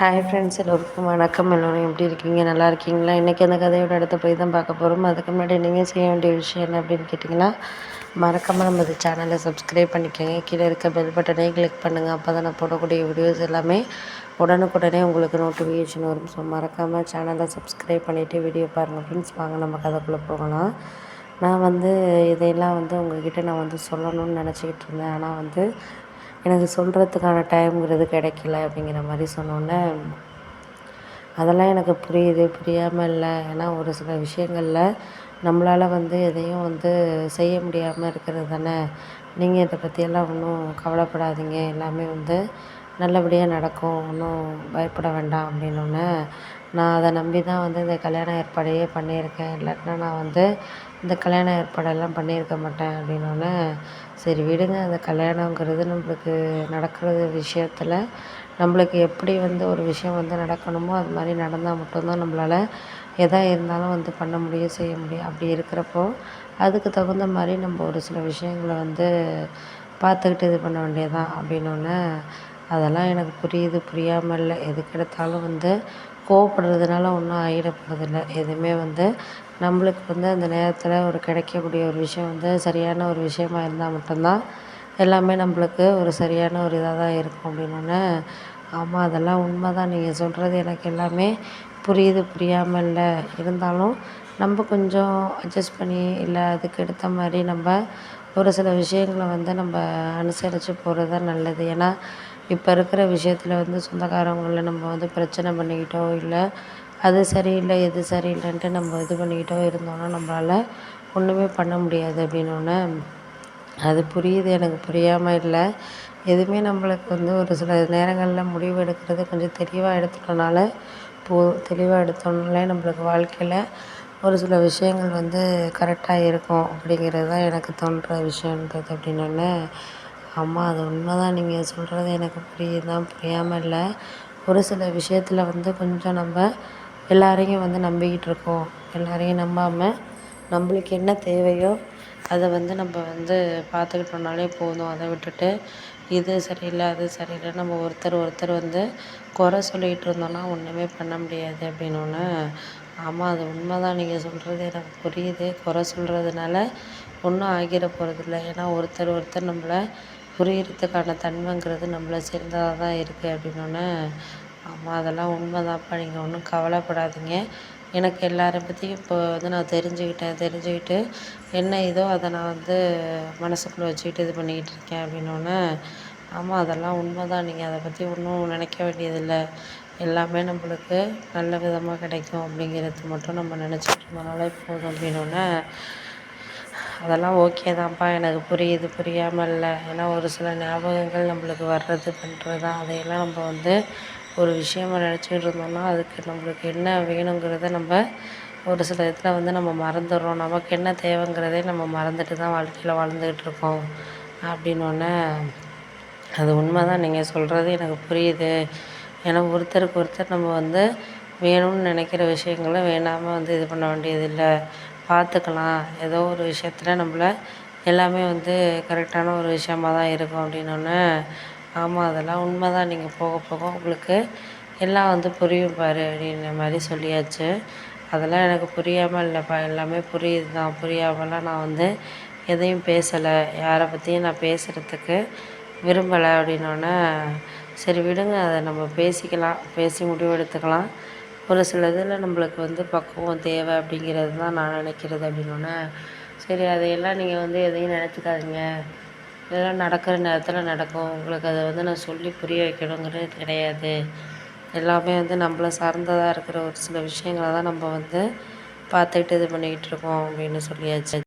Hi friends எல்லோருக்கும் வணக்கம். எல்லோரும் எப்படி இருக்கீங்க? நல்லா இருக்கீங்களா? இன்றைக்கி அந்த கதையோட இடத்த போய் தான் பார்க்க போகிறோம் அதுக்கு முன்னாடி நீங்கள் செய்ய வேண்டிய விஷயம் என்ன அப்படின்னு கேட்டிங்கன்னா மறக்காமல் நம்ம இந்த சேனலை சப்ஸ்கிரைப் பண்ணிக்கோங்க. கீழே இருக்க பெல் பட்டனே கிளிக் பண்ணுங்கள் அப்போ தான் நான் போடக்கூடிய வீடியோஸ் எல்லாமே உடனுக்குடனே உங்களுக்கு நோட்டிஃபிகேஷன் வரும். ஸோ மறக்காமல் சேனலை சப்ஸ்கிரைப் பண்ணிவிட்டு வீடியோ பாருங்கள் ஃப்ரெண்ட்ஸ் வாங்க நம்ம கதைக்குள்ளே போகலாம். நான் வந்து இதையெல்லாம் வந்து உங்கள்கிட்ட நான் வந்து சொல்லணும்னு நினச்சிக்கிட்டு இருந்தேன். ஆனால் வந்து எனக்கு சொல்கிறதுக்கான டைம்ங்கிறது கிடைக்கல அப்படிங்கிற மாதிரி சொன்னோன்னே அதெல்லாம் எனக்கு புரியுது. புரியாமல் இல்லை. ஏன்னா ஒரு சில விஷயங்களில் நம்மளால் வந்து எதையும் வந்து செய்ய முடியாமல் இருக்கிறது தானே. நீங்கள் இதை பற்றியெல்லாம் ஒன்றும் கவலைப்படாதீங்க. எல்லாமே வந்து நல்லபடியாக நடக்கும். ஒன்றும் பயப்பட வேண்டாம் அப்படின்னோடனே நான் அதை நம்பி தான் வந்து இந்த கல்யாண ஏற்பாடையே பண்ணியிருக்கேன். இல்லாட்டினா நான் வந்து இந்த கல்யாண ஏற்பாடெல்லாம் பண்ணியிருக்க மாட்டேன் அப்படின்னோடனே சரி விடுங்க அந்த கல்யாணங்கிறது நம்மளுக்கு நடக்கிற விஷயத்தில் நம்மளுக்கு எப்படி வந்து ஒரு விஷயம் வந்து நடக்கணுமோ அது மாதிரி நடந்தால் மட்டும்தான் நம்மளால் எதாக இருந்தாலும் வந்து பண்ண முடியும் செய்ய முடியும். அப்படி இருக்கிறப்போ அதுக்கு தகுந்த மாதிரி நம்ம ஒரு சில விஷயங்களை வந்து பார்த்துக்கிட்டு இது பண்ண வேண்டியது தான் அப்படின்னோடனே அதெல்லாம் எனக்கு புரியுது புரியாமல் இல்லை. எதுக்கெடுத்தாலும் வந்து கோவப்படுறதுனால ஒன்றும் ஆகிட போகிறதில்ல எதுவுமே வந்து நம்மளுக்கு வந்து அந்த நேரத்தில் ஒரு கிடைக்கக்கூடிய ஒரு விஷயம் வந்து சரியான ஒரு விஷயமா இருந்தால் மட்டும்தான் எல்லாமே நம்மளுக்கு ஒரு சரியான ஒரு இதாக தான் இருக்கும் அப்படின்னோடனே ஆமாம் அதெல்லாம் உண்மை தான் நீங்கள் சொல்கிறது எனக்கு எல்லாமே புரியுது புரியாமல் இல்லை. இருந்தாலும் நம்ம கொஞ்சம் அட்ஜஸ்ட் பண்ணி இல்லை அதுக்கு எடுத்த மாதிரி நம்ம ஒரு சில விஷயங்கள வந்து நம்ம அனுசரித்து போகிறது தான் நல்லது. ஏன்னா இப்போ இருக்கிற விஷயத்தில் வந்து சொந்தக்காரவங்கள நம்ம வந்து பிரச்சனை பண்ணிக்கிட்டோ இல்லை அது சரியில்லை இது சரியில்லைன்ட்டு நம்ம இது பண்ணிக்கிட்டோ இருந்தோம்னா நம்மளால ஒன்றுமே பண்ண முடியாது அப்படின்னோடனே அது புரியுது எனக்கு புரியாமல் இல்லை. எதுவுமே நம்மளுக்கு வந்து ஒரு சில நேரங்களில் முடிவு எடுக்கிறது கொஞ்சம் தெளிவாக எடுத்துட்டனால போ தெளிவாக எடுத்தோம்னாலே நம்மளுக்கு வாழ்க்கையில் ஒரு சில விஷயங்கள் வந்து கரெக்டாக இருக்கும் அப்படிங்கிறது தான் எனக்கு தோன்ற விஷயன்றது அப்படின்னோடனே ஆமாம் அது உண்மை தான் நீங்கள் சொல்கிறது எனக்கு புரியுது தான் புரியாமல் இல்லை. ஒரு சில விஷயத்தில் வந்து கொஞ்சம் நம்ம எல்லாரையும் வந்து நம்பிக்கிட்டு இருக்கோம். எல்லாரையும் நம்பாமல் நம்மளுக்கு என்ன தேவையோ அதை வந்து நம்ம வந்து பார்த்துக்கிட்டோம்னாலே போதும். அதை விட்டுட்டு இது சரியில்லை அது சரியில்லை நம்ம ஒருத்தர் ஒருத்தர் வந்து குறை சொல்லிகிட்டு இருந்தோம்னா ஒன்றுமே பண்ண முடியாது அப்படின்னோடனே ஆமாம் அது உண்மை தான் நீங்கள் சொல்கிறது எனக்கு புரியுது. குறை சொல்கிறதுனால ஒன்றும் ஆகிட போகிறதில்ல ஏன்னா ஒருத்தர் ஒருத்தர் நம்மளை புரிகிறதுக்கான தன்மைங்கிறது நம்மளை சேர்ந்ததாக தான் இருக்குது அப்படின்னோடனே ஆமாம் அதெல்லாம் உண்மை தான்ப்பா நீங்கள் ஒன்றும் கவலைப்படாதீங்க. எனக்கு எல்லாரை பற்றியும் இப்போ வந்து நான் தெரிஞ்சுக்கிட்டேன். தெரிஞ்சுக்கிட்டு என்ன இதோ அதை நான் வந்து மனசுக்குள்ளே வச்சுக்கிட்டு இது பண்ணிக்கிட்டு இருக்கேன். அப்படின்னோடனே ஆமாம் அதெல்லாம் உண்மை தான் நீங்கள் அதை பற்றி ஒன்றும் நினைக்க வேண்டியதில்லை. எல்லாமே நம்மளுக்கு நல்ல விதமாக கிடைக்கும். அப்படிங்கிறது மட்டும் நம்ம நினச்சிட்டு இருந்தோம்னாலே போதும் அப்படின்னோடனே அதெல்லாம் ஓகே தான்ப்பா. எனக்கு புரியுது புரியாமல் இல்லை ஏன்னா ஒரு சில ஞாபகங்கள் நம்மளுக்கு வர்றது பண்ணுறது தான் அதையெல்லாம் நம்ம வந்து ஒரு விஷயமா நினச்சிக்கிட்டு இருந்தோம்னா அதுக்கு நம்மளுக்கு என்ன வேணுங்கிறத நம்ம ஒரு சில இதில் வந்து நம்ம மறந்துடுறோம். நமக்கு என்ன தேவைங்கிறதே நம்ம மறந்துட்டு தான் வாழ்க்கையில் வாழ்ந்துக்கிட்டு இருக்கோம். அப்படின்னோடனே அது உண்மை தான் நீங்கள் சொல்கிறது எனக்கு புரியுது. ஏன்னா ஒருத்தருக்கு ஒருத்தர் நம்ம வந்து வேணும்னு நினைக்கிற விஷயங்கள வேணாமல் வந்து இது பண்ண வேண்டியதில்லை. பார்த்துக்கலாம். ஏதோ ஒரு விஷயத்தில் நம்மளை எல்லாமே வந்து கரெக்டான ஒரு விஷயமாக தான் இருக்கும் அப்படின்னோடனே ஆமாம் அதெல்லாம் உண்மை தான் நீங்கள் போக போக உங்களுக்கு எல்லாம் வந்து புரியும் பாரு அப்படின்ற மாதிரி சொல்லியாச்சு. அதெல்லாம் எனக்கு புரியாமல் இல்லைப்பா எல்லாமே புரியுது தான் புரியாமலாம் நான் வந்து எதையும் பேசலை. யாரை பற்றியும் நான் பேசுகிறதுக்கு விரும்பலை அப்படின்னோடனே சரி விடுங்க அதை நம்ம பேசிக்கலாம். பேசி முடிவு எடுத்துக்கலாம். ஒரு சில இதில் நம்மளுக்கு வந்து பக்குவம் தேவை அப்படிங்கிறது தான் நான் நினைக்கிறது அப்படின்னோடனே சரி அதையெல்லாம் நீங்கள் வந்து எதையும் நினச்சிக்காதீங்க. இதெல்லாம் நடக்கிற நேரத்தில் நடக்கும். உங்களுக்கு அதை வந்து நான் சொல்லி புரிய வைக்கணுங்கிறது கிடையாது. எல்லாமே வந்து நம்மள சார்ந்ததாக இருக்கிற ஒரு சில விஷயங்களை தான் நம்ம வந்து பார்த்துக்கிட்டு இது பண்ணிக்கிட்டு இருக்கோம் அப்படின்னு சொல்லியாச்சு.